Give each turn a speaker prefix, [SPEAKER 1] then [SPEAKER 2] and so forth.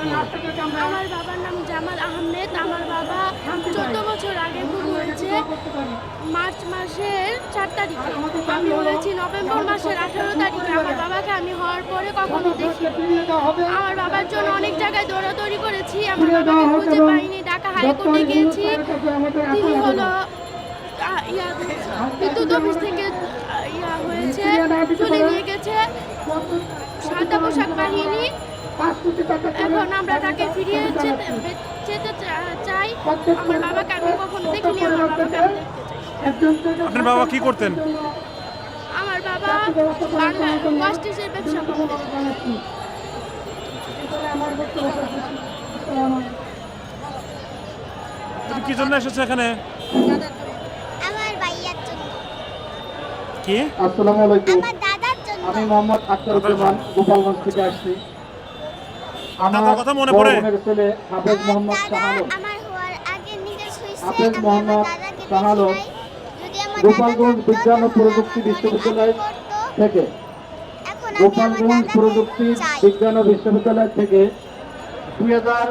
[SPEAKER 1] আমার বাবার নাম জামাল আহমেদ। আমার বাবা চোদ্দ বছর আগে গুম হয়েছে মার্চ মাসের চার তারিখে। আমি হয়েছি নভেম্বর মাসের আঠারো তারিখে আমার বাবাকে আমি হওয়ার পরে কখনো দেখি আমার বাবার জন্য অনেক জায়গায় দৌড়াদৌড়ি করেছি। আমার বাবাকে খুঁজে পাইনি। ঢাকা হাইকোর্টে গিয়েছি। তিনি হলো বিদ্যুৎ অফিস থেকে ইয়া হয়েছে তুলে নিয়ে গেছে। সাদা পোশাক বাহিনী। এখন আমরা তাকে ফিরিয়ে যেতে চাই। আমার বাবাকে আমি কখনো দেখিনি আমার বাবাকে আমি দেখতে চাই।
[SPEAKER 2] আপনার বাবা কি করতেন?
[SPEAKER 1] আমার বাবা বাংলা ব্যবসা করতেন।
[SPEAKER 2] তুমি কি জন্য এসেছ এখানে?
[SPEAKER 3] আমার ভাইয়ার জন্য।
[SPEAKER 2] কি?
[SPEAKER 4] আসসালামু আলাইকুম।
[SPEAKER 3] আমার দাদার জন্য।
[SPEAKER 4] আমি মোহাম্মদ আখতারুজ্জামান গোপালগঞ্জ থেকে আসছি। আমার
[SPEAKER 2] কথা মনে পড়ে?
[SPEAKER 4] ছেলে হাফেজ মোহাম্মদ শাহালম হাফেজ শাহালম গোপালগঞ্জ বিজ্ঞান ও প্রযুক্তি বিশ্ববিদ্যালয়। থেকে গোপালগঞ্জ প্রযুক্তি বিজ্ঞান ও বিশ্ববিদ্যালয় থেকে দুই হাজার